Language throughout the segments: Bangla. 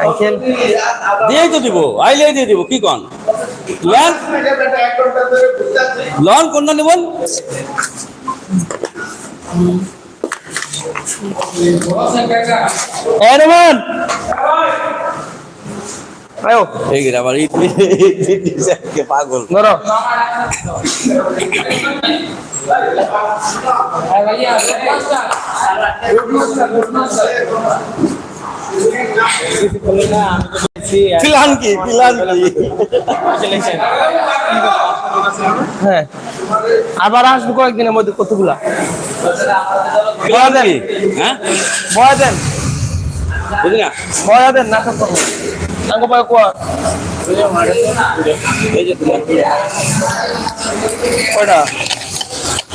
আঙ্কেল দিয়েই তো দিব দিয়ে দিব কি কন লন লন কোনটা নেবেন এ রোমান আয়ো এই আবার ঈদ ঈদ পাগল ধরো পিলান কি পিলান কি? হ্যাঁ। আবার আসব কয়েকদিনের মধ্যে কতগুলা? কি হ্যাঁ? বয়া দেন বুঝলি না? বয়া দেন নাটক করব আঙ্গ বয়া কোয়া? এই যে কয়টা?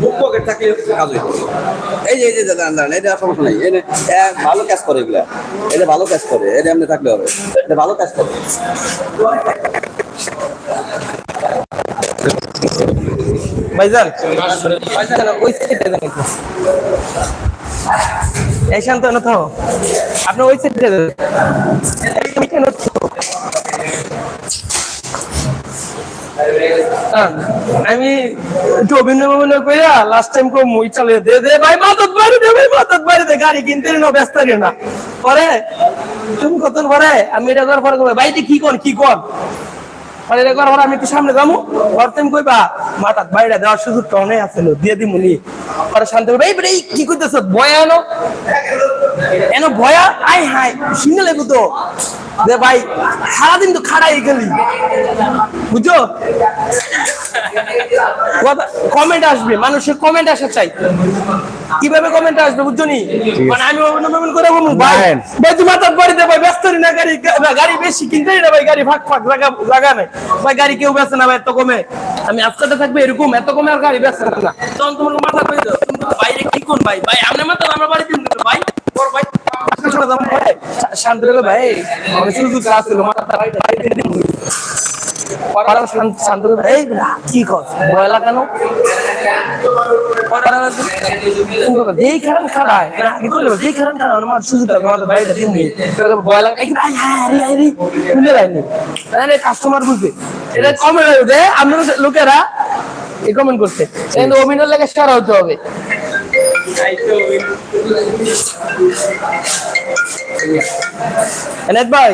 বুক এই যে এই যে, দাদা এটা সমস্যা নাই। এটা ভালো কাজ করে এগুলা। এটা ভালো কাজ করে এটা এমনি থাকলে হবে। এটা ভালো কাজ করে। ওই সাইডে যান এই শান্ত না আপনি ওই সাইডে যান। এই কেন? আমি একটু অভিনয় অভিনয় লাস্ট টাইম কো মুই চালিয়ে দে দে ভাই মাদত বাড়ি দে, ভাই মাদত বাড়ি দে, গাড়ি কিনতে না, ব্যস্ত রে না। পরে, তুমি কত পরে? আমি এটা করার পরে ভাই কি কর কি কর? পরে এটা করার আমি একটু সামনে যাব। পরে তুমি কইবা মাথাত বাইরে দেওয়ার সুযোগ টনে আছিল দিয়ে দিমুনি পরে শান্ত ভাই এই কি কইতেছ বয়া এনো? এনো ভয়া? আই হাই শুনে লেগু তো। দে ভাই সারাদিন তো খাড়াই গেলি বুঝছ? কমেন্ট আসবে মানুষের কমেন্ট আসা চাই। কীভাবে কমেন্ট আসবে বুঝছ নি? মানে আমি অভিনন্দন করে বলব ভাই ভাই মাথার বাড়িতে ভাই ব্যস্ত নি না গাড়ি গাড়ি বেশি কিনতে না ভাই গাড়ি ফাঁক ফাঁক জায়গা জায়গা নেই। ভাই, গাড়ি কেউ বেচে না ভাই, এত কমে। আমি আজকালটা থাকবে এরকম, এত কমে আর গাড়ি বেচে না। তখন তোমার মাথা কই দাও বাইরে কি কোন ভাই? ভাই আপনার মাথা আমার বাড়ি দিন ভাই। ওর ভাই শান্ত ভাই। শান্ত ভাই। কি কর? ভয় লাগানো আগে করলে আমার সুযোগ আমাদের বাড়িটা দিন কাস্টমার বুঝবে এটা হয়ে আপনারা লোকেরা এই কমেন্ট করছে কিন্তু অভিনয় লাগে হতে হবে ভাই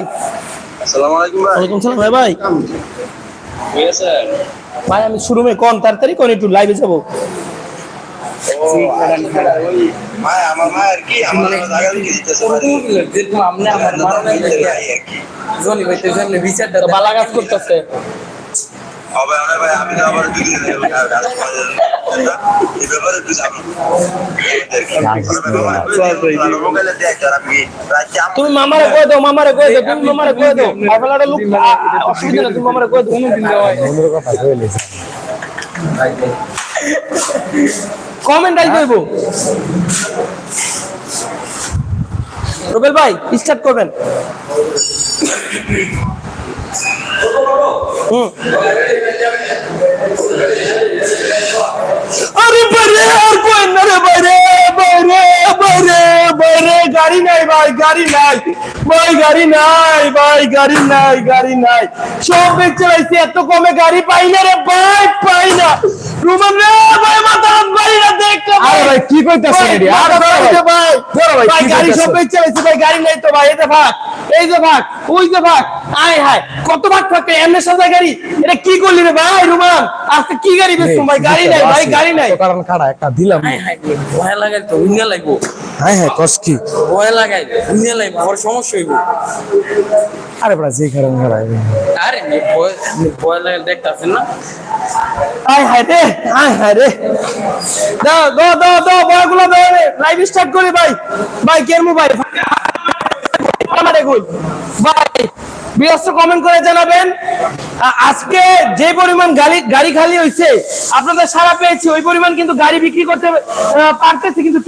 আসসালামু আলাইকুম ভাই। ওয়ালাইকুম সালাম। ভাই ভাই ভাই আমি শুরু কোন তাড়াতাড়ি কোন একটু লাইভে যাব। বালা কাজ করতেছে হবে ভাই আমি তো আবার এই ব্যাপারে একটু তুমি মামারে কই দাও মামারে কই দাও তুমি মামারে কই দাও। লোক অসুবিধা না তুমি মামারে কই দাও হয়। কমেন্ট আই কইবো রুবেল ভাই স্টার্ট করবেন। আরে বাইরে, আর কই না রে বাইরে বাইরে বাইরে বাইরে, গাড়ি নাই ভাই, গাড়ি নাই। ভাই, গাড়ি নাই, ভাই, গাড়ি নাই গাড়ি নাই। সব বেচ এত কমে গাড়ি পাই না রে ভাই, পাই না। রুমান রে ভাই মাথা হাত বাড়ি না দেখ আরে ভাই কি কইতাছেন ভাই ভাই। গাড়ি সব? বেচ ভাই গাড়ি নাই তো ভাই এটা ভাগ এই যে ভাগ ওই যে ভাগ। আয় হায় কত ভাগ থাকে এমনি সাজা গাড়ি? এটা কি করলি রে ভাই রুমান আজকে কি গাড়ি বেচছো? ভাই গাড়ি নাই ভাই গাড়ি নাই। কারণ কাড়া একটা দিলাম। হায় হায় ভয় লাগাই তো উইনা লাগবো। হ্যাঁ হ্যাঁ কস কি? ভয় লাগাই উইনা লাগবো আমার সমস্যা হইব। আরে বড়া যে কারণ কাড়া আরে ভয় ভয় লাগাই দেখতাছেন না? আয় হায় রে আয় হায় রে। দাও দাও দাও দাও বয়গুলো দাও রে। লাইভ স্টার্ট করি ভাই। ভাই কেরমু ভাই। আমারে কই ভাই আজকে যে পরিমাণ গাড়ি গাড়ি খালি হয়েছে আপনাদের পেয়েছি, ওই পরিমাণ কিন্তু গাড়ি বিক্রি করতে পারতেছি, কিন্তু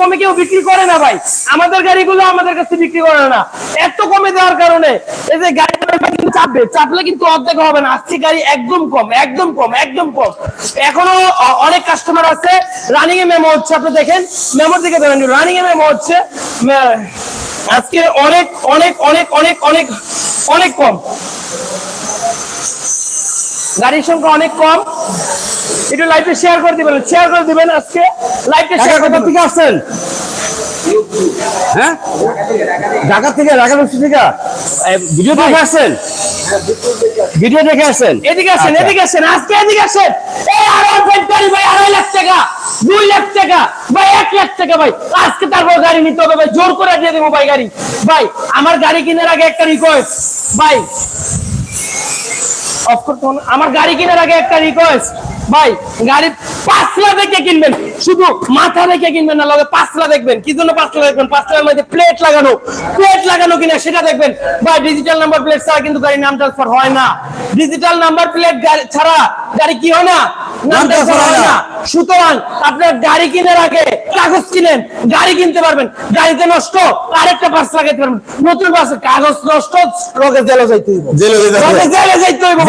কমে কেউ বিক্রি করে না ভাই। আমাদের গাড়িগুলো আমাদের কাছে বিক্রি করে না। এত কমে দেওয়ার কারণে এই যে কিন্তু চাপবে। চাপলে কিন্তু অর্ধেক হবে না। আজকে গাড়ি একদম কম একদম কম একদম কম। এখনও অনেক কাস্টমার আছে। রানিং এ মেমো হচ্ছে, আপনি দেখেন। মেমোর দিকে রানিং এ মেমো হচ্ছে আজকে অনেক অনেক অনেক অনেক অনেক অনেক কম। গাড়ির সংখ্যা অনেক কম। একটু লাইভে শেয়ার করে দিবেন শেয়ার করে দিবেন আজকে। লাইভটা শেয়ার করে ঠিক আসছেন? হ্যাঁ? ঢাকা থেকে ঢাকা বসে থেকে? ভিডিও দেখে আসছেন? ভিডিও দেখে আসছেন? এদিকে আসেন আচ্ছা। এদিকে আসেন আজকে এদিকে আসেন। এই আড়াই ফেক্টরি ভাই আড়াই লাখ টাকা দুই লাখ টাকা ভাই এক লাখ টাকা ভাই। আজকে তারপর গাড়ি নিতে হবে ভাই জোর করে দিয়ে দেবো ভাই গাড়ি। ভাই আমার গাড়ি কেনার আগে একটা রিকোয়েস্ট ভাই অফ করতে আমার গাড়ি কেনার আগে একটা রিকোয়েস্ট ভাই গাড়ি পাঁচলা দেখে কিনবেন। শুধু মাথা দেখে কিনবেন না লগে পাঁচলা দেখবেন। কি জন্য পাঁচলা দেখবেন? পাঁচলার মধ্যে প্লেট লাগানো। প্লেট লাগানো কিনা সেটা দেখবেন। ভাই ডিজিটাল নাম্বার প্লেট ছাড়া কিন্তু গাড়ি নাম ট্রান্সফার হয় না। ডিজিটাল নাম্বার প্লেট ছাড়া গাড়ি কি হয় না? নাম ট্রান্সফার হয় না। সুতরাং আপনার গাড়ি কেনার আগে কাগজ কিনেন গাড়ি কিনতে পারবেন। গাড়িতে নষ্ট আরেকটা পার্স লাগাইতে পারবেন। নতুন পার্স কাগজ নষ্ট জেলে যাইতে হইব। জেলে যেতে হবে। যাইতে হইব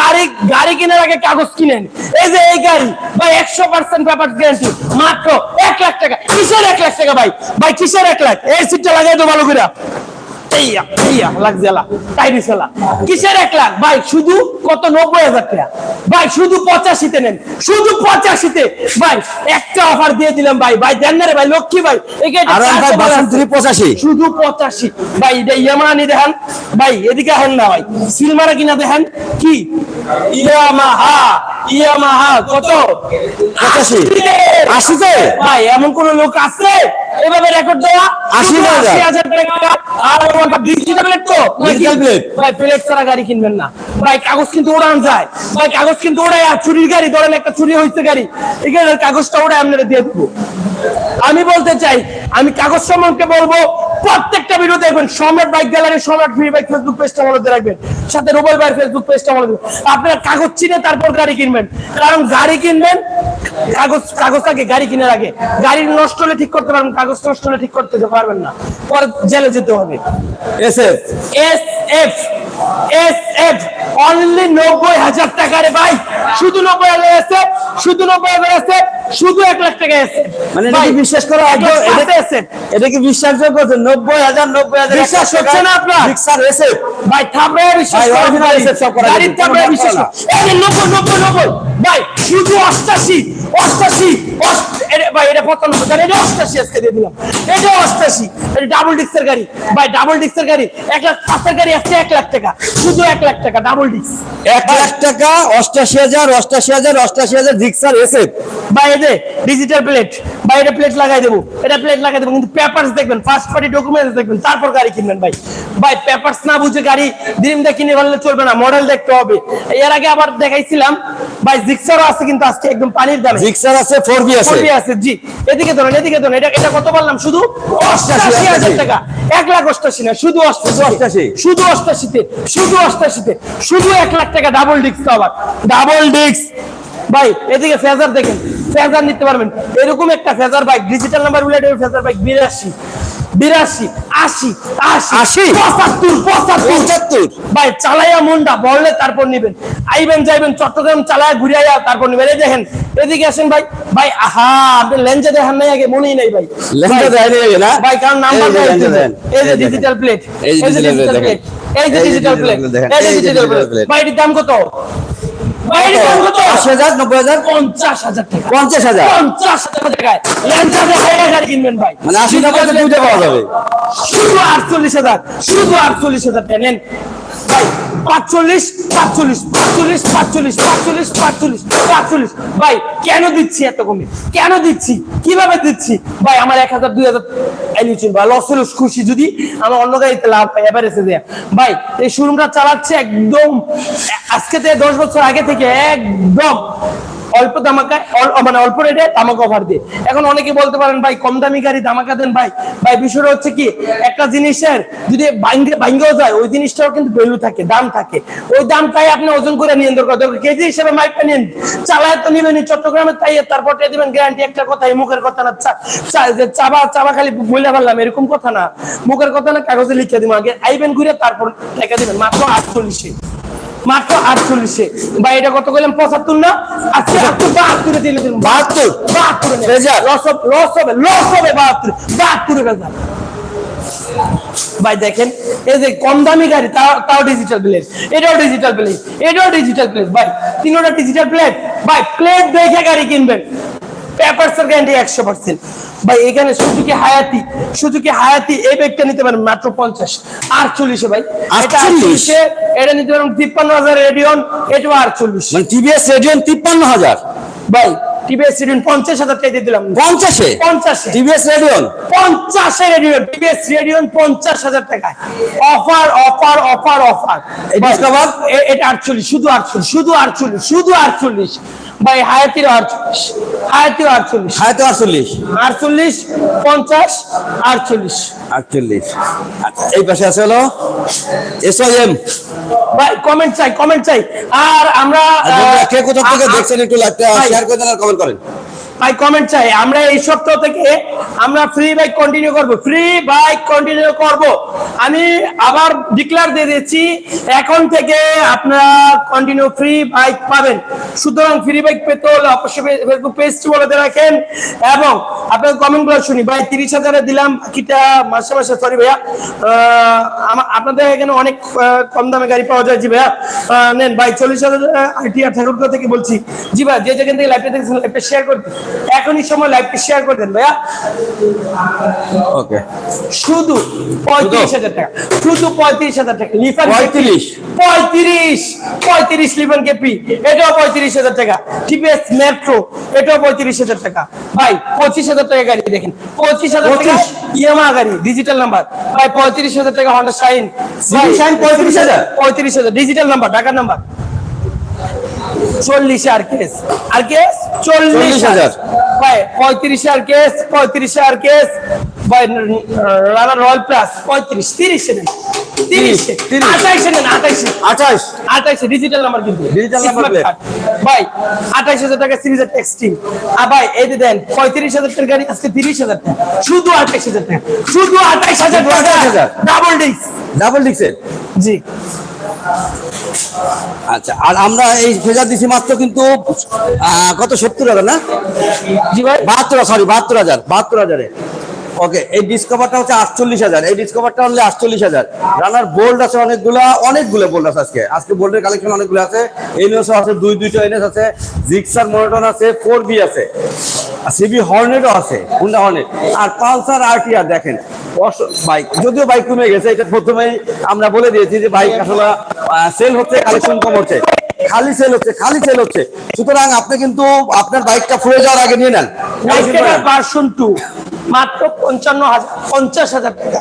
গাড়ি গাড়ি কেনার আগে কাগজ কিনেন। এই যে এই গাড়ি ভাই একশো পার্সেন্ট পেপার গ্যারান্টি মাত্র এক লাখ টাকা। কিসের এক লাখ টাকা ভাই? ভাই কিসের এক লাখ? এই সিটটা লাগাই তো ভালো করে। কিসের এক লাখ? ভাই শুধু কত? নব্বই হাজার টাকা। ভাই শুধু পঁচাশিতে নেন। শুধু পঁচাশিতে। ভাই একটা অফার দিয়ে দিলাম ভাই। ভাই দেন না রে ভাই লক্ষ্মী ভাই। পঁচাশি। শুধু পঁচাশি। ভাই এটা ইয়ামানি দেখেন। ভাই এদিকে হন না ভাই। সিলমারা কিনা দেখেন। কি? ইয়ামাহা ইয়ামাহা কত? পঁচাশি। আশিতে? ভাই এমন কোন লোক আছে? এভাবে রেকর্ড দেওয়া আশি শুধু হাজার। আশি হাজার টাকা। আর ডিজিটাল প্লেট তো? নাকি? Digital ভাই প্লেট ছাড়া গাড়ি কিনবেন না। ভাই কাগজ কিন্তু ওড়ান যায়। ভাই কাগজ কিন্তু ওড়ায় আর চুরির গাড়ি ধরেন একটা চুরি গাড়ি। এখানে কাগজটা ওড়ায় আপনারা দিয়ে দেবো। আমি বলতে চাই আমি কাগজ সম্পর্কে বলব প্রত্যেকটা ভিডিও দেখবেন। Samrat bike gallery Samrat free bike Facebook পেজটা মধ্যে রাখবেন। সাথে রুবেল ভাইয়ের ফেসবুক পেজটা দেবেন আপনারা কাগজ চিনে তারপর গাড়ি কিনবেন। কারণ গাড়ি কিনবেন কাগজ কাগজ আগে গাড়ি কেনার আগে। গাড়ি নষ্ট হলে ঠিক করতে পারবেন কাগজ নষ্ট হলে ঠিক করতে পারবেন না। পরে জেলে যেতে হবে। SF. S F S F only নব্বই হাজার টাকা রে ভাই। শুধু নব্বই হাজার আছে শুধু নব্বই হাজার আছে শুধু এক লাখ টাকা আছে মানে এটা কি বিশ্বাস করা এটা- আছে কি বিশ্বাসযোগ্য যে নব্বই হাজার নব্বই হাজার বিশ্বাস হচ্ছে না আপনার? ভাই থাপড়ে বিশ্বাস গাড়ির নব্বই। ভাই শুধু অষ্টাশি। অষ্টাশি অষ্ট- ভাই এটা পঁচানব্বই এটা অষ্টাশি আজকে দিয়ে দিলাম। এটা অষ্টাশি এটা ডাবল ডিস্কের গাড়ি। ভাই ডাবল ডিস্কের গাড়ি এক লাখ পাঁচের গাড়ি আসছে এক লাখ টাকা শুধু এক লাখ টাকা ডাবল ডিস্ক এক লাখ টাকা অষ্টাশি হাজার অষ্টাশি হাজার অষ্টাশি হাজার রিক্সার এসএফ বা এতে ডিজিটাল প্লেট বা এটা প্লেট লাগাই দেবো। এটা প্লেট লাগাই দেবো কিন্তু পেপারস দেখবেন ফার্স্ট পার্টি ডকুমেন্টস দেখবেন তারপর গাড়ি কিনবেন ভাই। ভাই পেপারস না বুঝে গাড়ি দিন দিয়ে কিনে ফেললে চলবে না মডেল দেখতে হবে। এর আগে আবার দেখাইছিলাম ভাই জিক্সারও আছে কিন্তু আজকে একদম পানির দামে। জিক্সার আছে 4B আছে। 4B আছে জি। এদিকে ধরেন এদিকে ধরেন এটা এটা কত বললাম? শুধু অষ্টাশি হাজার টাকা। 1 লাখ অষ্টাশি না শুধু 88 শুধু 88 তে শুধু অষ্টাশিতে শুধু এক লাখ টাকা ডাবল ডিস্ক তো আবার ডাবল ডিক্স ভাই এদিকে ফেজার দেখেন। ফেজার নিতে পারবেন। এরকম একটা Fazer bike digital number bullet Fazer bike বিরাশি। বিরাশি আশি আশি আশি? পঁচাত্তর পঁচাত্তর। পঁচাত্তর? ভাই চালাইয়া মনটা বললে তারপর নিবেন। আইবেন যাইবেন চট্টগ্রাম চালায়া ঘুরিয়া তারপর নিবেন। এই দেখেন এদিকে আসেন ভাই। ভাই আহা আপনি লেঞ্জে দেখেন নাই আগে মনেই নাই ভাই। ভাই, দেয়নি না? ভাই কারণ নাম্বার এই যে। এই ডিজিটাল প্লেট এই যে। এই যে ডিজিটাল প্লেট এই যে ডিজিটাল প্লেট। ভাই এটির দাম কত? আশি হাজার নব্বই হাজার? পঞ্চাশ হাজার টাকা। পঞ্চাশ হাজার? পঞ্চাশ হাজার টাকায় গাড়ি কিনবেন ভাই। মানে আশি নব্বই দুইটা পাওয়া যাবে। শুধু আটচল্লিশ হাজার শুধু আটচল্লিশ হাজার টাকা নেন। পাঁচচল্লিশ পাঁচচল্লিশ পাঁচচল্লিশ পাঁচচল্লিশ পাঁচচল্লিশ পাঁচচল্লিশ পাঁচচল্লিশ। ভাই, কেন দিচ্ছি এত কমে? কেন দিচ্ছি? কীভাবে দিচ্ছি? ভাই, আমার এক হাজার, দুই হাজার এলিউচিন বা লস খুশি যদি আমার অন্য গাড়িতে লাভ পাই এসে দেয়া ভাই, এই শোরুমটা চালাচ্ছে একদম, আজকে থেকে দশ বছর আগে থেকে একদম অল্প দামাকা মানে অল্প রেটে দামাকা অফার দিয়ে। এখন অনেকে বলতে পারেন, ভাই, কম দামি গাড়ি দামাকা দেন ভাই। ভাই, বিষয়টা হচ্ছে কি, একটা জিনিসের যদি বাইঙ্গেও যায়, ওই জিনিসটাও কিন্তু ভ্যালু থাকে, দাম থাকে। ওই দামটাই আপনি ওজন করে নিয়ে দরকার দরকার কেজি হিসেবে মাইকটা নিন। চালায় তো নিবেন চট্টগ্রামে তাই তারপর দিবেন গ্যারান্টি একটা কথা এই মুখের কথা না চাবা চাবা খালি বলে পারলাম এরকম কথা না। মুখের কথা না, কাগজে লিখে দিব আগে, আইবেন ঘুরে তারপর টাকা দিবেন, মাত্র আটচল্লিশে। মাত্র আটচল্লিশে। বা এটা কত করলাম? পঁচাত্তর না? আজকে বাহাত্তরে দিলে দিন বাহাত্তর? বাহাত্তরে। লস হবে লস হবে লস হবে বাহাত্তর। বাহাত্তরে ভাই দেখেন এই যে কম দামি গাড়ি তাও ডিজিটাল প্লেট এটাও ডিজিটাল প্লেট এটাও ডিজিটাল প্লেট ভাই তিনোটা ডিজিটাল প্লেট ভাই প্লেট দেখে গাড়ি কিনবেন। পেপারস এর গ্যারান্টি একশো পার্সেন্ট ভাই এখানে সুজুকি হায়াতি? সুজুকি হায়াতি? এই ব্যাগটা নিতে পারেন মাত্র পঞ্চাশ। আটচল্লিশে ভাই। এটা আটচল্লিশে? এটা নিতে পারেন তিপ্পান্ন হাজার রেডিয়ন এটাও আটচল্লিশ। মানে টিভিএস রেডিয়ন তিপ্পান্ন হাজার। ভাই টিভিএস রেডিয়ন পঞ্চাশ হাজার টাকা দিয়ে দিলাম। পঞ্চাশে? পঞ্চাশে। TVS Radeon? পঞ্চাশে রেডিয়ন টিভিএস রেডিয়ন পঞ্চাশ হাজার টাকায়। Offer offer offer offer. এটা আটচল্লিশ শুধু আটচল্লিশ শুধু আটচল্লিশ শুধু আটচল্লিশ। ভাই হায়াতির আটচল্লিশ। হায়াতির আটচল্লিশ। হায়াতে আটচল্লিশ। আটচল্লিশ পঞ্চাশ আটচল্লিশ। আটচল্লিশ। আচ্ছা এই পাশে আছে হলো এস এম ভাই কমেন্ট চাই কমেন্ট চাই। আর আমরা কে কোথা থেকে দেখছেন একটু লাগতে শেয়ার করে দেন আর কমেন্ট করেন। ভাই কমেন্ট চাই। আমরা এই সপ্তাহ থেকে আমরা ফ্রি বাইক কন্টিনিউ করব। ফ্রি বাইক কন্টিনিউ করব। আমি আবার ডিক্লার দিয়ে দিচ্ছি, এখন থেকে আপনারা কন্টিনিউ ফ্রি বাইক পাবেন। সুতরাং ফ্রি বাইক পেতে হলে অবশ্যই ফেসবুক পেজটি বলে রাখেন। এবং আপনার কমেন্টগুলো শুনি। ভাই, তিরিশ হাজারে দিলাম, বাকিটা মাসে মাসে সরি ভাইয়া। আপনাদের এখানে অনেক কম দামে গাড়ি পাওয়া যায় জি ভাইয়া। নেন, ভাই, চল্লিশ হাজার আইটিআর থেকে বলছি। জি ভাই, যে যেখান থেকে লাইভটা দেখছেন লাইভটা শেয়ার করে দিন। এখনই সময় লাইভটা শেয়ার করে দেন ভাইয়া। ওকে শুধু পঁয়ত্রিশ হাজার টাকা। শুধু পঁয়ত্রিশ হাজার টাকা। লিফান পঁয়ত্রিশ। পঁয়ত্রিশ। পঁয়ত্রিশ লিফান কেপি এটাও পঁয়ত্রিশ হাজার টাকা। টিপিএস মেট্রো এটাও পঁয়ত্রিশ হাজার টাকা। ভাই পঁচিশ হাজার টাকা গাড়ি দেখেন। পঁচিশ হাজার টাকা ইএমআ গাড়ি ডিজিটাল নাম্বার ভাই পঁয়ত্রিশ হাজার টাকা হন্ডা শাইন Shine 35,000? পঁয়ত্রিশ হাজার। ডিজিটাল নাম্বার ঢাকার নাম্বার চল্লিশে আর কেস। আর কেস? চল্লিশ হাজার। ভাই পঁয়ত্রিশে আর কেস পঁয়ত্রিশে আর কেস। ভাই রানার রয়্যাল প্লাস পঁয়ত্রিশ তিরিশে নেন। হাজার পঁয়ত্রিশ হাজার টাকার গাড়ি আজকে তিরিশ হাজার টাকা। শুধু আঠাইশ হাজার টাকা। শুধু আঠাইশ হাজার টাকা। 28,000 ডাবল ডিস্ক ডাবল ডিক্সের জি। আচ্ছা আর আমরা এই ভেজা দিছি মাত্র কিন্তু আহ, কত সত্তর হাজার না? জি ভাই। বাহাত্তর সরি বাহাত্তর হাজার বাহাত্তর হাজারে। ওকে এই ডিসকভারটা হচ্ছে আটচল্লিশ হাজার। এই ডিসকভারটা হলে আটচল্লিশ হাজার। রানার বোল্ড আছে অনেকগুলা, অনেকগুলো বোল্ড আছে আজকে। আজকে বোল্ডের কালেকশন অনেকগুলো আছে। এনএস আছে, দুই দুইটা এনএস আছে। জিক্সার মনোটন আছে ফোর বি আছে। সিবি হর্নেটও আছে হুন্ডা হর্নেট আর পালসার আরটিআর দেখেন। বাইক যদিও বাইক কমে গেছে, এটা প্রথমেই আমরা বলে দিয়েছি যে বাইক আসলে সেল হচ্ছে কালেকশন কম হচ্ছে। খালি সেল হচ্ছে খালি সেল হচ্ছে। সুতরাং আপনি কিন্তু আপনার বাইকটা ফুরে যাওয়ার আগে নিয়ে নেন। ভার্সন টু মাত্র পঞ্চান্ন হাজার পঞ্চাশ হাজার টাকা।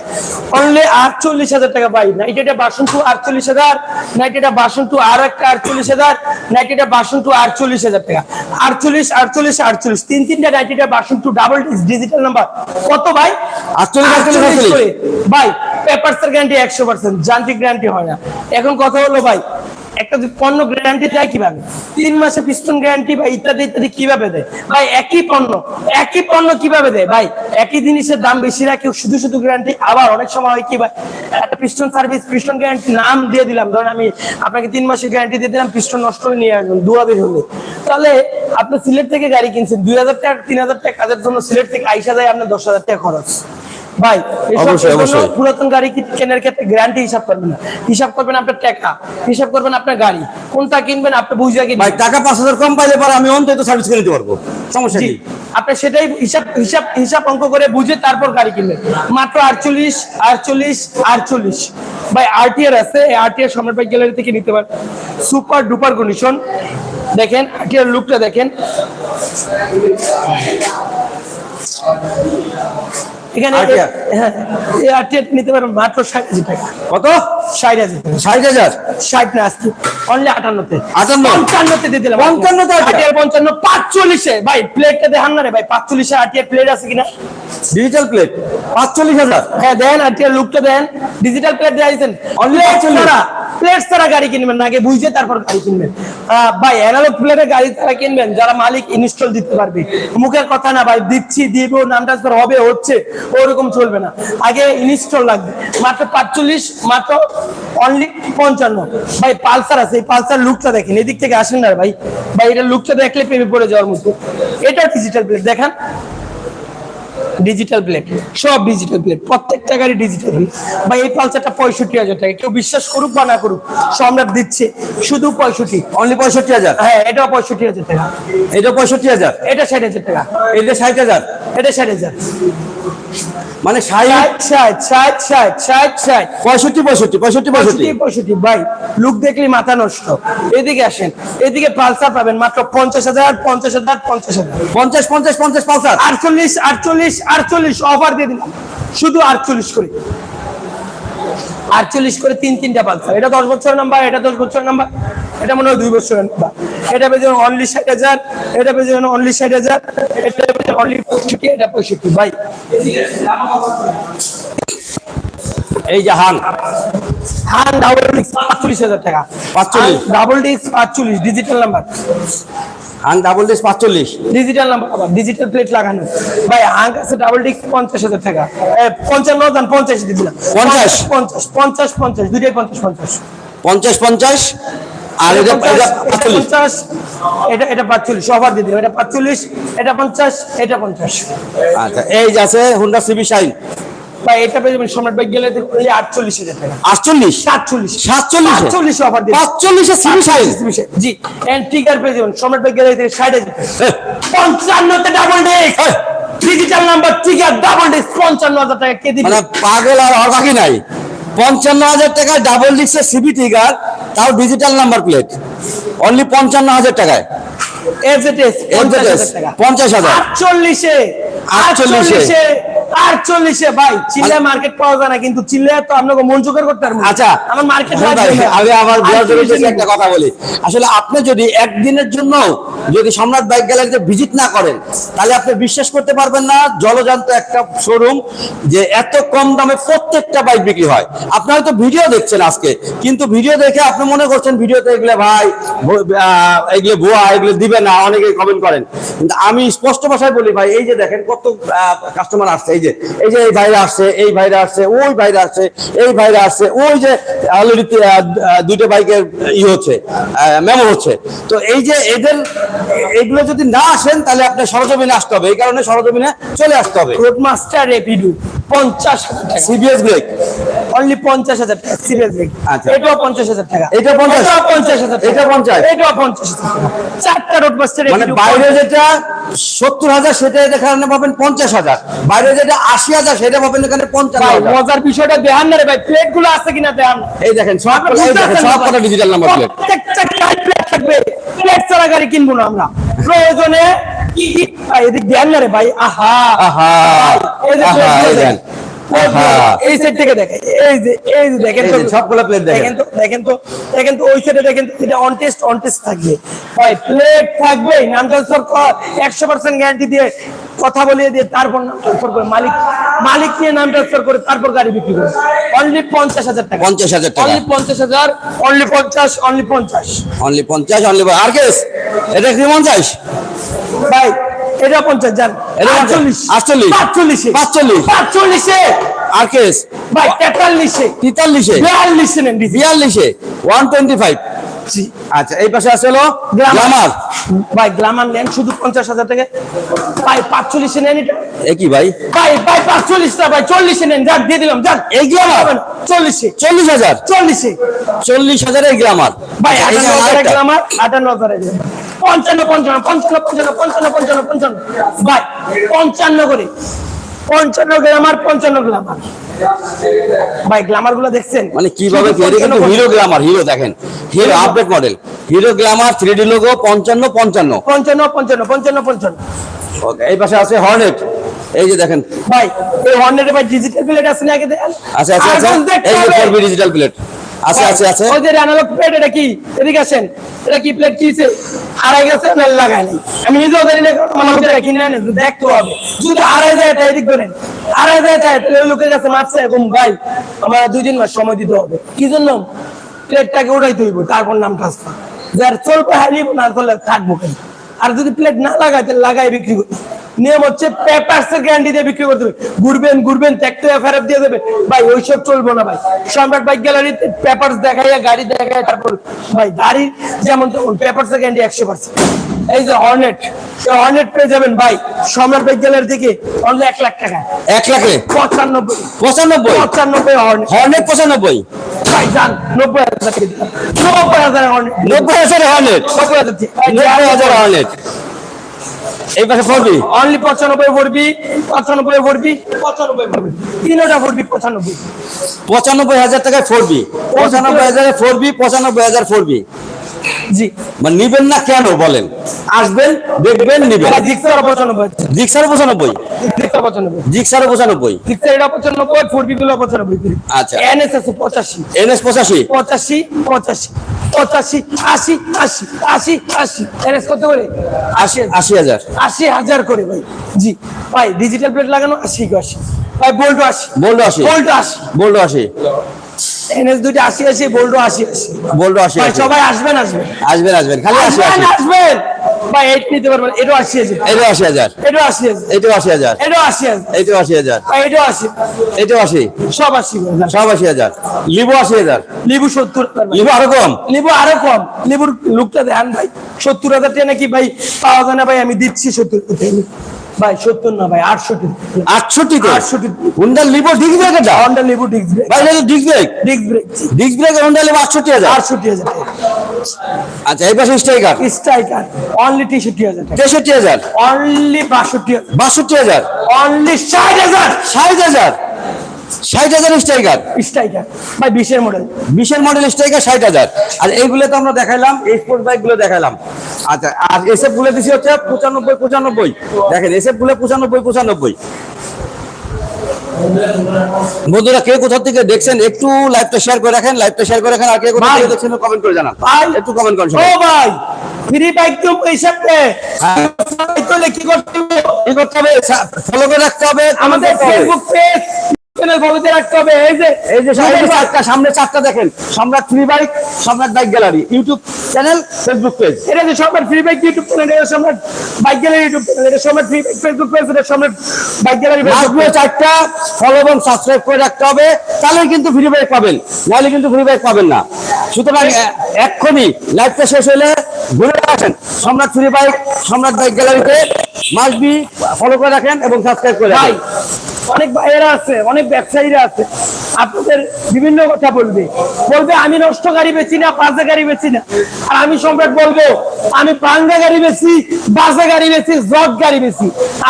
অনলি আটচল্লিশ হাজার টাকা পাই নাইটিটা ভার্সন টু আটচল্লিশ হাজার। নাইটিটা ভার্সন টু আর একটা আটচল্লিশ হাজার। নাইটিটা ভার্সন টু আটচল্লিশ হাজার টাকা। আটচল্লিশ আটচল্লিশ আটচল্লিশ। তিন তিনটা নাইটিটা version two double digital number কত ভাই। আটচল্লিশ। ভাই পেপারসের গ্যারান্টি একশো পার্সেন্ট যান্ত্রিক গ্যারান্টি হয় না। এখন কথা হলো ভাই একটা পণ্য গ্যারান্টি দেয় কীভাবে? তিন মাসে পিস্টন গ্যারান্টি বা ইত্যাদি ইত্যাদি কীভাবে দেয়? ভাই, একই পণ্য। একই পণ্য কীভাবে দেয়? ভাই, একই জিনিসের দাম বেশি রাখে শুধু শুধু গ্যারান্টি আবার অনেক সময় হয় কি, ভাই, একটা পিস্টন সার্ভিস পিস্টন গ্যারান্টি নাম দিয়ে দিলাম। ধরেন আমি আপনাকে তিন মাসের গ্যারান্টি দিয়ে দিলাম পিস্টন নষ্ট হয়ে নিয়ে আসবেন, দুয়া বের হলে। তাহলে আপনি সিলেট থেকে গাড়ি কিনছেন, দুই হাজার টাকা, তিন হাজার টাকা কাজের জন্য সিলেট থেকে আইসা যায়, আপনার দশ হাজার টাকা খরচ। ভাই অবশ্যই, অবশ্যই। পুরাতন গাড়ি কেনার ক্ষেত্রে গ্যারান্টি হিসাব করবেন না? হিসাব করবেন আপনার টাকা হিসাব করবেন আপনার গাড়ি। কোনটা কিনবেন আপনি বুঝে ভাই টাকা পাঁচ হাজার কম পাইলে পরে আমি অন্তত সার্ভিস করে নিতে পারব। সমস্যা নেই আপনি সেটাই হিসাব হিসাব হিসাব অঙ্ক করে বুঝে তারপর গাড়ি কিনবেন। মাত্র আটচল্লিশ আটচল্লিশ আটচল্লিশ। ভাই আরটিআর আছে আরটিআর সম্রাট বাইক গ্যালারি থেকে নিতে পারেন। সুপার ডুপার কন্ডিশন দেখেন আরটিআর লুকটা দেখেন। এখানে RTR এই আরটিআর নিতে পারেন মাত্র ষাট হাজার টাকা। কত? ষাট হাজার ষাট হাজার ষাট না আজকে অনলি আটান্নতে। আটান্ন? পঞ্চান্নতে দিয়ে দিলাম। পঞ্চান্নতে আছে? পঞ্চান্ন পাঁচচল্লিশে। ভাই প্লেটটা দেখান না রে ভাই পাঁচচল্লিশে আটিয়ার প্লেট আছে কিনা? ডিজিটাল প্লেট পাঁচচল্লিশ হাজার? হ্যাঁ দেন আটিয়ার লুকটা দেন। ডিজিটাল প্লেট দিয়ে দিয়েছেন Only প্লেট 48 ছাড়া প্লেট ছাড়া গাড়ি কিনবেন আগে বুঝে তারপর গাড়ি কিনবেন। ভাই অ্যানালগ প্লেটে গাড়ি তারা কিনবেন যারা মালিক ইনস্টল দিতে পারবে। মুখের কথা না ভাই দিচ্ছি দিব নাম ট্রান্সফার হবে হচ্ছে। ওরকম চলবে না। আগে ইনস্টল লাগবে। মাত্র পাঁচচল্লিশ, মাত্র অনলি পঞ্চান্ন। ভাই, পালসার আছে। এই পালসার লুকটা দেখেন। এদিক থেকে আসেন না ভাই। ভাই, এটা লুকটা দেখলে পেমে পড়ে যাওয়ার মতো। এটা ডিজিটাল প্লেট দেখান। ডিজিটাল প্লেট সব ডিজিটাল প্লেট প্রত্যেকটা গাড়ি ডিজিটাল ভাই এই পালসারটা পঁয়ষট্টি হাজার টাকা। কেউ বিশ্বাস করুক বা না করুক সম্রাট দিচ্ছে। শুধু পঁয়ষট্টি। অনলি পঁয়ষট্টি হাজার? হ্যাঁ এটাও পঁয়ষট্টি হাজার টাকা। এটা পঁয়ষট্টি হাজার? এটা ষাট হাজার টাকা। এটা ষাট হাজার? এটা ষাট হাজার। মানে ষাট? ষাট ষাট ষাট ষাট ষাট ষাট। পঁয়ষট্টি পঁয়ষট্টি পঁয়ষট্টি পঁয়ষট্টি। পঁয়ষট্টি পঁয়ষট্টি। ভাই লুক দেখলে মাথা নষ্ট। এদিকে আসেন এদিকে পালসার পাবেন মাত্র পঞ্চাশ হাজার পঞ্চাশ হাজার পঞ্চাশ হাজার। পঞ্চাশ পঞ্চাশ পঞ্চাশ পালসার? আটচল্লিশ আটচল্লিশ আটচল্লিশ অফার দিয়ে দিলাম। শুধু আটচল্লিশ করে। আটচল্লিশ করে তিন তিনটা পালসার। এটা দশ বছরের নাম্বার এটা দশ বছরের নাম্বার এটা মনে হয় দুই বছরের নাম্বার এটা পেয়ে যাবেন অনলি ষাট হাজার এটা পেয়ে যাবেন অনলি ষাট হাজার এটা পেয়ে যাবেন অনলি পঁয়ষট্টি এটা পঁয়ষট্টি। ভাই এই যে হান। হান ডাবল ডিস্ক পাঁচচল্লিশ হাজার টাকা। 45 ডাবল ডিস্ক পাঁচচল্লিশ ডিজিটাল নাম্বার হান ডাবল ডিস পাঁচচল্লিশ। ডিজিটাল নাম্বার আবার ডিজিটাল প্লেট লাগানো। ভাই আঙ্ক আছে ডাবল ডিস্ক পঞ্চাশ হাজার টাকা। পঞ্চান্ন দান পঞ্চাশ দিয়ে দিলাম 50? পঞ্চাশ পঞ্চাশ পঞ্চাশ দুইটাই পঞ্চাশ পঞ্চাশ। পঞ্চাশ পঞ্চাশ আর এটা পঞ্চাশ এটা এটা পাঁচচল্লিশ। অফার দিয়ে দিলাম। এটা পাঁচচল্লিশ এটা পঞ্চাশ এটা পঞ্চাশ। আচ্ছা এই যে আছে হুন্ডা সিবি শাইন ভাই এটা পেয়ে যাবেন সম্রাট বাইক গেলে আটচল্লিশ হাজার টাকা। আটচল্লিশ? সাতচল্লিশ। সাতচল্লিশে? সাতচল্লিশ অফার দিয়ে পাঁচচল্লিশে শাইন জি এন্ড টিকার পেয়ে যাবেন। সম্রাট বাইক গেলে থেকে ষাট হাজার। পঞ্চান্নতে ডাবল ডিস্ক। ডিজিটাল নাম্বার টিকার ডাবল ডিস্ক পঞ্চান্ন হাজার টাকা কে দিবে? মানে পাগল আর আর বাকি নাই। পঞ্চান্ন হাজার টাকা ডাবল ডিক্সের সিবি টিগার তাও ডিজিটাল নাম্বার প্লেট অনলি পঞ্চান্ন হাজার টাকায়। এফজেটেস FZS, 50,000 আটচল্লিশে আটচল্লিশে। ভাই চিল্লা মার্কেট পাওয়া যায় না কিন্তু চিল্লা তো আপনাকে মন জোগাড় করতে পারব। আচ্ছা আমার মার্কেট হাসান ভাই, আমার বিয়ারদের একটা কথা বলি আসলে আপনি যদি একদিনের জন্য যদি সম্রাট বাইক গ্যালারিতে ভিজিট না করেন তাহলে আপনি বিশ্বাস করতে পারবেন না জলজান্ত একটা শোরুম যে এত কম দামে প্রত্যেকটা বাইক বিক্রি হয়। আপনি হয়তো ভিডিও দেখছেন আজকে কিন্তু ভিডিও দেখে আপনি মনে করছেন ভিডিওতে এগুলো ভাই এগুলো ভুয়া এগুলো দিবে না অনেকেই কমেন্ট করেন। কিন্তু আমি স্পষ্ট ভাষায় বলি ভাই এই যে দেখেন কত কাস্টমার আসছে এই যে এই যে এই ভাইরা আসছে এই ভাইরা আসছে ওই ভাইরা আসছে এই ভাইরা আসছে ওই যে অলরেডি দুইটা বাইকের ই হচ্ছে মেমো হচ্ছে। তো এই যে এদের এগুলো যদি না আসেন তাহলে আপনার সরজমিনে আসতে হবে। এই কারণে সরজমিনে চলে আসতে হবে। রোড মাস্টার রেপিডু পঞ্চাশ সিবিএস ব্রেক অনলি পঞ্চাশ হাজার টাকা সিরিয়াস ব্রেক আচ্ছা। এটাও পঞ্চাশ হাজার টাকা। এটা 50? এটাও পঞ্চাশ হাজার টাকা। এটা 50? এটাও পঞ্চাশ হাজার টাকা। চারটা রোড মাস্টার মানে বাইরে যেটা সত্তর হাজার সেটা এখানে পাবেন পঞ্চাশ হাজার। বাইরে যেটা আশি হাজার সেটা পাবেন এখানে পঞ্চাশ ভাই হাজার। মজার বিষয়টা দেখান না রে ভাই প্লেটগুলো আছে কিনা দেখান। এই দেখেন সব এই দেখেন সব কটা ডিজিটাল নাম্বার প্লেট প্রত্যেকটা গাড়ি প্লেট থাকবে। প্লেট ছাড়া গাড়ি কিনবো না আমরা। প্রয়োজনে কি ভাই, এদিক দেন না রে ভাই। আহা। আহা। এই যে এই। আহা এই সাইড থেকে দেখেন এই যে এই যে দেখেন তো সবগুলো plate দেখেন। তো দেখেন তো দেখেন তো ওই সাইডে দেখেন এটা অন টেস্ট অন টেস্ট থাকবে ভাই প্লেট থাকবে নাম ট্রান্সফার একশো পার্সেন্ট গ্যারান্টি দিয়ে কথা বলিয়ে দিয়ে তারপর নাম ট্রান্সফার করে মালিক মালিক নিয়ে নাম ট্রান্সফার করে তারপর গাড়ি বিক্রি করে অনলি পঞ্চাশ হাজার টাকা 50,000 টাকা। অনলি পঞ্চাশ হাজার অনলি পঞ্চাশ অনলি পঞ্চাশ অনলি পঞ্চাশ অনলি আর কেস এটা কি পঞ্চাশ ভাই এটা পঞ্চাশ পঞ্চাশ। আটচল্লিশ। আটচল্লিশ। পাঁচচল্লিশে। পাঁচচল্লিশ। পাঁচচল্লিশে। আর ভাই তেতাল্লিশে। তেতাল্লিশে। বিয়াল্লিশে বিয়াল্লিশে। ওয়ান টোয়েন্টি ফাইভ আচ্ছা এই পাশে আছে হলো গ্লামার। ভাই গ্লামার নেন শুধু পঞ্চাশ হাজার টাকা। ভাই পাঁচচল্লিশে নেন এটা। এ কি ভাই? ভাই ভাই পাঁচচল্লিশটা ভাই চল্লিশে নেন। যাক দিয়ে দিলাম যাক। এই গ্লামার? চল্লিশে চল্লিশ। হাজার? চল্লিশে। চল্লিশ হাজারের গ্লামার। ভাই এই আটান্ন হাজারে গ্লামার আটান্ন হাজারে গ্লামার। পঞ্চান্ন পঞ্চান্ন পঞ্চান্ন পঞ্চান্ন পঞ্চান্ন পঞ্চান্ন পঞ্চান্ন। ভাই পঞ্চান্ন করে। পঞ্চান্ন গ্রামার পঞ্চান্ন গ্লামার ভাই গ্লামারগুলো দেখছেন? মানে কীভাবে কিন্তু হিরো গ্লামার হিরো দেখেন। Hero update model Hero Glamour three D logo পঞ্চান্ন পঞ্চান্ন। পঞ্চান্ন পঞ্চান্ন পঞ্চান্ন পঞ্চান্ন। এই পাশে আছে হর্নেট এই যে দেখেন। ভাই এই হর্নেটে ভাই ডিজিটাল প্লেট আছে না আগে এই যে ডিজিটাল প্লেট আছে আছে আছে। ওই যে অ্যানালগ প্লেট এটা কি? এদিকে আসেন। এটা কি প্লেট কিছে গেছে না লাগাই নাই? আমি দেখতে হবে। যদি আড়াই যায় এদিক আড়াই যায় লোকের কাছে এবং ভাই, আমার মাস সময় দিতে হবে। কি জন্য? প্লেটটাকে ওটাই তৈব তারপর নাম ট্রান্সফার যার চলবে, হারিয়ে না চলে থাকব আর যদি প্লেট না লাগাই তাহলে লাগাই বিক্রি করি নিয়ম হচ্ছে পেপারস এর গ্যারান্টি দিয়ে বিক্রি করতে হবে। ঘুরবেন ঘুরবেন ট্যাক্টর ফেরত দিয়ে দেবে। ভাই ওইসব চলবো না ভাই। সম্রাট বাইক গ্যালারিতে পেপারস দেখাইয়া গাড়ি দেখায় তারপর ভাই গাড়ি যেমন তেমন পেপারস গ্যারান্টি একশো পার্সেন্ট এই যে হর্নেট হর্নেট পেয়ে যাবেন ভাই। সম্রাট বাইক গ্যালারি থেকে অনলি এক লাখ টাকা। এক লাখে? পঁচানব্বই। পঁচানব্বই? পঁচানব্বই হর্নেট হর্নেট পঁচানব্বই? ভাই যান নব্বই হাজার নব্বই হাজার হর্নেট নব্বই হাজার হর্নেট নব্বই হাজার হর্নেট এই পাশে ফোরবি অনলি পঁচানব্বই পড়বি পঁচানব্বই পড়বি পঁচানব্বই ভরবি তিনোটা ভরবি পঁচানব্বই। পঁচানব্বই হাজার টাকায় ফোরবি পঁচানব্বই হাজারে ফোরবি পঁচানব্বই হাজার ফোরবি জি। মানে নিবেন না কেন বলেন? আসবেন। দেখবেন নিবেন। জিক্সার পঁচানব্বই। জিক্সারও পঁচানব্বই? জিক্সার পঁচানব্বই। জিক্সার এটা পঁচানব্বই ফোরবি গুলো পঁচানব্বই। আচ্ছা। এনএস আছে পঁচাশি। এনএস পঁচাশি? পঁচাশি পঁচাশি পঁচাশি আশি আশি আশি আশি। এনএস কত করে? আশি। আশি হাজার। আশি হাজার করে ভাই। জি। ভাই ডিজিটাল প্লেট লাগানো আশি আশি। ভাই বোল্টো আশি। বোল্ডো আশি। বোল্টো আশি। বোল্ডো আশি। এনএস দুইটা আশি আশি বোল্টো আশি আশি। বোল্ডো আশি সবাই আসবেন আসবেন। আসবেন আসবেন খালি আশি আসবেন আসবেন। ভাই এইট নিতে পারবেন। এটাও আশি আছে এটাও আশি হাজার। এটাও আশি এটাও আশি হাজার। এটাও আশি এটাও আশি হাজার। এটাও আশি। এটাও আশি। সব আশি সব আশি হাজার। লিবু আশি হাজার। লিবু সত্তর। লিবু আরও কম? লিবু আরও কম। লিবুর লুকটা দেন ভাই। সত্তর হাজার টাকা নাকি ভাই পাওয়া যায় না ভাই আমি দিচ্ছি সত্তর। ভাই সত্তর না ভাই আটষট্টি। আটষট্টিতে আটষট্টি। হুন্ডার লিবো ডিস্ক ব্রেক এটা? হন্ডা লিবো ডিস্ক ব্রেক ভাই এটা disc brake disc brake disc brake Honda Livo আটষট্টি হাজার? আটষট্টি হাজার। আচ্ছা এই পাশে স্ট্রাইকার স্ট্রাইকার অনলি তেষট্টি হাজার তেষট্টি হাজার? অনলি বাষট্টি বাষট্টি হাজার? অনলি ষাট হাজার। ষাট হাজার? ষাট হাজার স্ট্রাইকার। স্ট্রাইকার। ভাই বিশের মডেল বিশের মডেল স্ট্রাইকার ষাট হাজার। আর এইগুলো তো আমরা দেখাইলাম স্পোর্ট বাইকগুলো দেখাইলাম। আচ্ছা আর এসএফগুলো দিছি হচ্ছে পঁচানব্বই পঁচানব্বই। দেখেন এসএফগুলো পঁচানব্বই পঁচানব্বই। বন্ধুরা কে কোথা থেকে দেখছেন একটু লাইভটা শেয়ার করে রাখেন লাইভটা শেয়ার করে রাখেন আর কে কোথা থেকে দেখছেন কমেন্ট করে জানান। একটু কমেন্ট করেন ও ভাই ফ্রি বাইক তো হিসাবে হ্যাঁ। তাহলে কি করতে হবে? কি করতে হবে? ফলো করে রাখতে হবে আমাদের। ফেসবুক পেজ চ্যানেল রাখতে হবে। এই যে এই যে চারটা সামনে চারটা দেখেন। Samrat free bike Samrat bike gallery YouTube channel Facebook page এটা যে সম্রাট ফ্রি বাইক ইউটিউব চ্যানেল এটা Samrat bike gallery YouTube channel এটা সম্রাট ফ্রি বাইক ফেসবুক পেজ এটা সম্রাট বাইক গ্যালারি চারটা ফলো এবং সাবস্ক্রাইব করে রাখতে হবে। তাহলে কিন্তু ফ্রি বাইক পাবেন নাহলে কিন্তু ফ্রি বাইক পাবেন না। সুতরাং এক্ষুনি লাইভটা শেষ হলে ঘুরে আসেন। Samrat free bike Samrat bike গ্যালারিতে মাস্ট বি ফলো করে রাখেন এবং সাবস্ক্রাইব করে অনেক ভাইয়েরা আছে, অনেক ব্যবসায়ীরা আছে। আপনাদের বিভিন্ন কথা বলবে। বলবে, আমি নষ্ট গাড়ি বেচি না বাজে গাড়ি বেচি না। আর আমি সম্রাট বলব, আমি ভাঙ্গা গাড়ি বেচি বাজে গাড়ি বেচি জগ গাড়ি বেচি।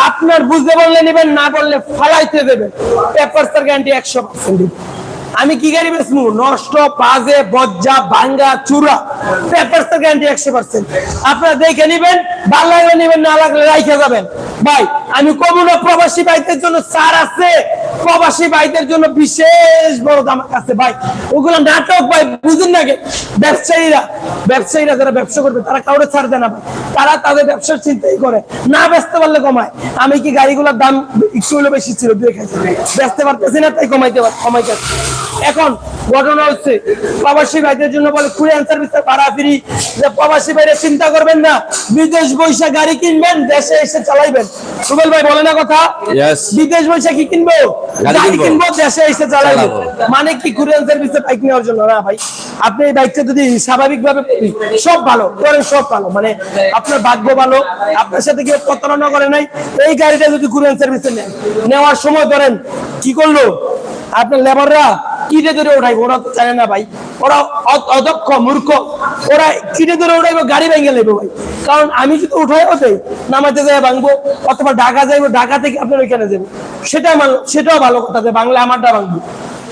আপনার বুঝতে বললে নেবেন, না বললে ফালাইতে দেবেন। পেপার গ্যারান্টি একশো পার্সেন্ট আমি কি গাড়ি বেচবো নষ্ট পাজে বজ্জা, ভাঙ্গা চূড়া পেপার গ্যারান্টি একশো পার্সেন্ট আপনারা দেখে নিবেন ভালো লাগলে নিবেন, না লাগলে রাইখে যাবেন। ভাই, আমি কবু না, প্রবাসী ভাইদের জন্য ছাড় আছে। প্রবাসী ভাইদের জন্য বিশেষ বড় দাম আছে ভাই। ওগুলো নাটক ভাই, বুঝুন না কে? ব্যবসায়ীরা ব্যবসায়ীরা যারা ব্যবসা করবে, তারা কাউরে ছাড় দেয় না ভাই। তারা তাদের ব্যবসার চিন্তাই করে। না বেচতে পারলে কমায়। আমি কি গাড়িগুলোর দাম একটু হলে বেশি ছিল এক হাজার। বেচতে পারতেছি না, তাই কমাইতে পার কমাইতে। এখন ঘটনা হচ্ছে প্রবাসী ভাইদের জন্য বলে কুরিয়ান সার্ভিসের ভাড়া ফ্রি। যে প্রবাসী ভাইরা চিন্তা করবেন না বিদেশ বৈশা গাড়ি কিনবেন দেশে এসে চালাইবেন। সুবল ভাই বলে না কথা? বিদেশ বৈশা কি কিনবো? গাড়ি কিনবো। কিনবো দেশে এসে চালাইবো। মানে কি কুরিয়ান সার্ভিসে বাইক নেওয়ার জন্য? না ভাই আপনি এই বাইকটা যদি স্বাভাবিকভাবে সব ভালো করেন সব ভালো। মানে আপনার ভাগ্য ভালো আপনার সাথে কেউ প্রতারণা করে নাই এই গাড়িটা যদি কুরিয়ান সার্ভিসে নেন নেওয়ার সময় ধরেন কি করল? আপনার লেবাররা কিটে ধরে ওঠাইবো ওরা তো জানে না ভাই। ওরা অদক্ষ, মূর্খ। ওরা কিটে ধরে উঠাইবো গাড়ি ভেঙে নেব ভাই। কারণ আমি যদি উঠাই ওঠে নামাতে যাই ভাঙবো, অথবা ঢাকা যাইবো, ঢাকা থেকে আপনার ওইখানে যাব সেটা মানলাম, সেটাও ভালো কথা যে বাংলা আমারটা ভাঙবো।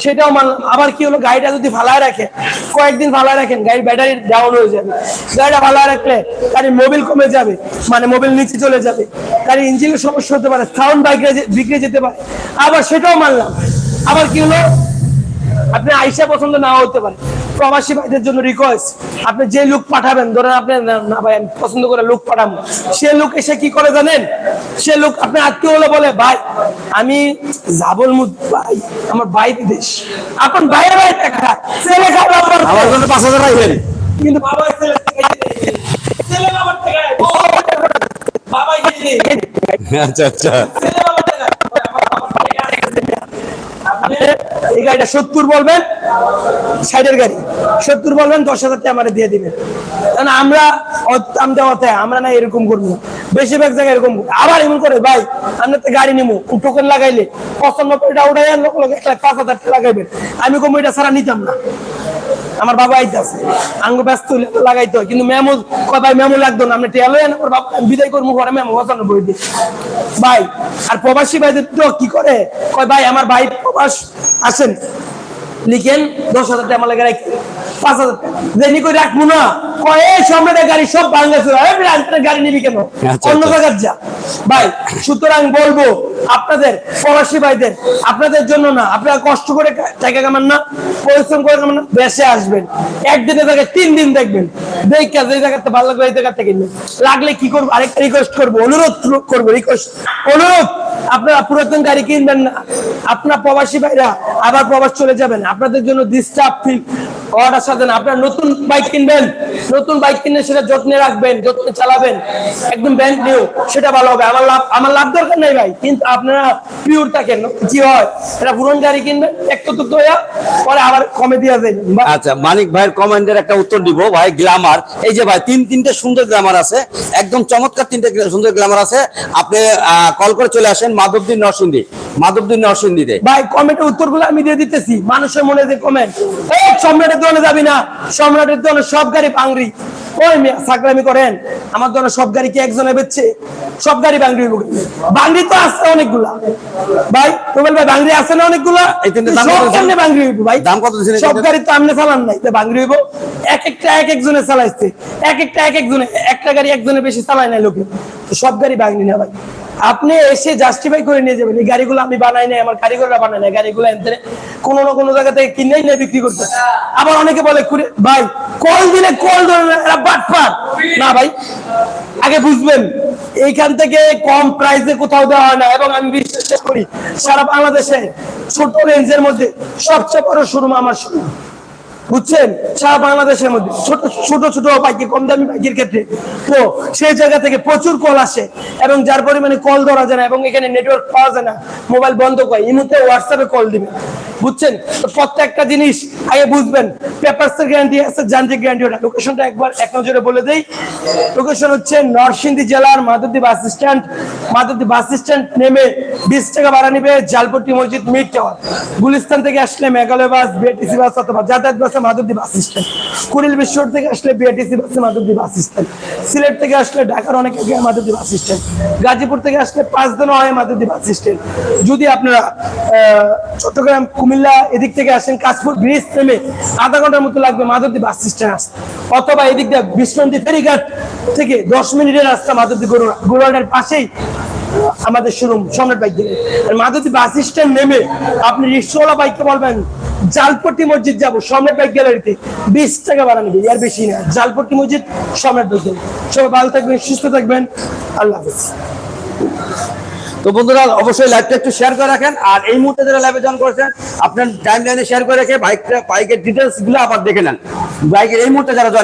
সেটাও মানলাম। আবার কি হলো? গাড়িটা যদি ফালায় রাখে, কয়েকদিন ফালায় রাখেন, গাড়ির ব্যাটারি ডাউন হয়ে যাবে। গাড়িটা ফালায় রাখলে গাড়ির মোবিল কমে যাবে মানে মোবিল নিচে চলে যাবে। গাড়ির ইঞ্জিনের সমস্যা হতে পারে সাউন্ড বাইকে বিগড়ে যেতে পারে। আবার সেটাও মানলাম। আবার কি হলো? আপনি আইসা পছন্দ নাও হতে পারে। প্রবাসী ভাইদের জন্য রিকোয়েস্ট আপনি যে লুক পাঠাবেন ধরেন আপনি না- না ভাই আমি পছন্দ করে লুক পাঠাবো। সে লোক এসে কি করে জানেন? সে লোক আপনি আত্মীয় হলে বলে ভাই আমি জাবল মুদ ভাই আমার ভাই বিদেশ। আপনার ভাইয়ের ভাই টাকা ছেলে খাবে আমার আমার জন্য পাঁচ হাজার রাখবেন। কিন্তু বাবা ছেলে ছেলে টাকা বাবা আচ্ছা আচ্ছা। গাড়িটা সত্তর বলবেন? সাইডের গাড়ি। সত্তর বলবেন, দশ হাজার টাকা আমার দিয়ে দিবেন। আমরা আমরা না এরকম করব। বেশিরভাগ জায়গায় এরকম। আবার এমন করে, ভাই, আমরা তো গাড়ি নিবো টোকেন লাগাইলে? পছন্দ লোক লোক পাঁচ হাজার টাকা লাগাইবেন। আমি কম, এটা ছাড়া নিতাম না। আমার বাবা আইতাছে। আঙ্গু ব্যস্ত লাগাইতো কিন্তু মেমো কয়, ভাই, মেমো লাগতো না। আমি এনে ওর বাবা বিদায় করব, ঘরে মেমো বসানো বই দিয়ে ভাই, আর প্রবাসী ভাইদের তো কি করে? কয়, ভাই, আমার ভাই প্রবাস আসেন। লিখেন দশ হাজার টাকা লাগে রাখি পাঁচ হাজার টাকা। করে রাখব না। কয় সম্রাটের গাড়ি সব বাংলাদেশ গাড়ি নিবি কেন? আচ্ছা, অন্য আচ্ছা। জায়গার যা। ভাই সুতরাং বলব আপনাদের প্রবাসী ভাইদের আপনাদের জন্য না আপনারা কষ্ট করে টাকা কামান না পরিশ্রম করে কামান না দেশে আসবেন। একদিনে জায়গায় তিন দিন দেখবেন। দেখে যে জায়গাতে ভালো লাগবে এই জায়গাতে কিনবেন লাগলে কি করব? আরেকটা রিকোয়েস্ট করব অনুরোধ করব রিকোয়েস্ট অনুরোধ আপনারা পুরাতন গাড়ি কিনবেন না। আপনার প্রবাসী ভাইরা আবার প্রবাস চলে যাবেন। আপনাদের জন্য ডিস্টার্ব ফিল হওয়াটার সাথে আপনারা নতুন বাইক কিনবেন, নতুন বাইক সেটা যত্নে রাখবেন, যত্নে চালাবেন। একদম ব্যাংক নিউ সেটা ভালো হবে। আমার লাভ আমার লাভ দরকার নাই ভাই। কিন্তু আপনারা পিওর থাকেন, কি হয়? এটা পুরন গাড়ি কিনবেন একটু তো পরে আবার কমে দিয়ে দেবেন বা- আচ্ছা মানিক ভাইয়ের কমেন্টের একটা উত্তর দিব। ভাই গ্লামার এই যে ভাই, তিন, তিনটে সুন্দর গ্লামার আছে। একদম চমৎকার তিনটে সুন্দর গ্লামার আছে। আপনি কল করে চলে আসেন মাধবদীর নরসিংদী। নরসিংদীতে। ভাই কমেন্টের উত্তরগুলো আমি দিয়ে দিতেছি। মানুষের মনে যে কমেন্ট এই সম্রাটের দোকানে যাবি না। সম্রাটের দোকানে সব গাড়ি পাংরি ওই করেন। আমার দোকানে সব গাড়ি কি একজনে বেচছে? সব গাড়ি বাংরি বাংরি তো আছে অনেকগুলা। ভাই রুবেল ভাই বাংরি আছে না অনেকগুলা? বাংরি হইব ভাই? দাম কত সব গাড়ি তো আমনে চালান নাই। বাংরি হইব? এক একটা এক একজনে চালাইছে। এক একটা এক একজনে একটা গাড়ি একজনে বেশি চালায় নাই লোকে। তো সব গাড়ি বাংরি না ভাই। আপনি এসে জাস্টিফাই করে নিয়ে যাবেন এই গাড়িগুলো আমি বানাই নাই আমার কারিগররা বানাই নাই গাড়িগুলো এনতে কোনো না কোনো জায়গা থেকে কিনেই না বিক্রি করতে। আবার অনেকে বলে ভাই কল দিলে কল ধরে না, বাটপাট না ভাই আগে বুঝবেন এইখান থেকে কম প্রাইসে কোথাও দেওয়া হয় না এবং আমি বিশ্বাস করি সারা বাংলাদেশে ছোট রেঞ্জের মধ্যে সবচেয়ে বড় শোরুম আমার শোরুম বুঝছেন? সারা বাংলাদেশের মধ্যে ছোট ছোট ছোট বাইকে কম দামি বাইকের ক্ষেত্রে। তো সেই জায়গা থেকে প্রচুর কল আসে এবং যার পরিমাণে কল ধরা যায় না এবং এখানে নেটওয়ার্ক পাওয়া যায় না। মোবাইল বন্ধ করে এই মুহূর্তে হোয়াটসঅ্যাপে কল দিবে। বুঝছেন? প্রত্যেকটা জিনিস আগে বুঝবেন। পেপারস এর গ্যারান্টি আছে, যান্ত্রিক গ্যারান্টি ওটা। লোকেশনটা একবার এক নজরে বলে দেই। লোকেশন হচ্ছে নরসিংদী জেলার Madhabdi bus stand Madhabdi bus stand নেমে বিশ টাকা ভাড়া নিবে জালপট্টি মসজিদ মিড টাওয়ার গুলিস্তান থেকে আসলে মেঘালয় বাস বিআরটিসি বাস অথবা যাতায়াত বাসে মাধবদী বাস স্ট্যান্ড। কুড়িল বিশ্বর থেকে আসলে বিআরটিসি বাসে বাস স্ট্যান্ড। সিলেট থেকে আসলে ঢাকার অনেক বাস স্ট্যান্ড। গাজীপুর থেকে আসলে পাঁচ দিন হয় বাস স্ট্যান্ড। যদি আপনারা চট্টগ্রাম, কুমিল্লা এদিক থেকে আসেন, কাশপুর ব্রিজ নেমে আধা ঘণ্টার মতো লাগবে মাধবদী বাস স্ট্যান্ড আসতে। অথবা এদিক দিয়ে বিশ্বন্তি ফেরিঘাট থেকে দশ মিনিটের রাস্তা মাধবদী গরুড়া গরুড়ার পাশেই আমাদের শোরুম সম্রাট বাইক দিলে আর মাধবদী বাস স্ট্যান্ড নেমে আপনি রিক্সাওয়ালা বাইককে বলবেন, জালপট্টি মসজিদ যাব। সম্রাট বাইক গ্যালারিতে বিশ টাকা বাড়া নেবে আর বেশি না। জালপট্টি মসজিদ, সম্রাট বাইক গ্যালারি সবাই ভালো থাকবেন, সুস্থ থাকবেন। আল্লাহ তো বন্ধুরা, অবশ্যই লাইভটা একটু শেয়ার করে রাখেন। আর এই মুহূর্তে যারা লাইভে জয়েন করেছেন, আপনার টাইম লাইনে শেয়ার করে রেখে বাইকটা বাইকের ডিটেলসগুলো আবার দেখে নেন। বাইকের এই মুহূর্তে যারা জয়েন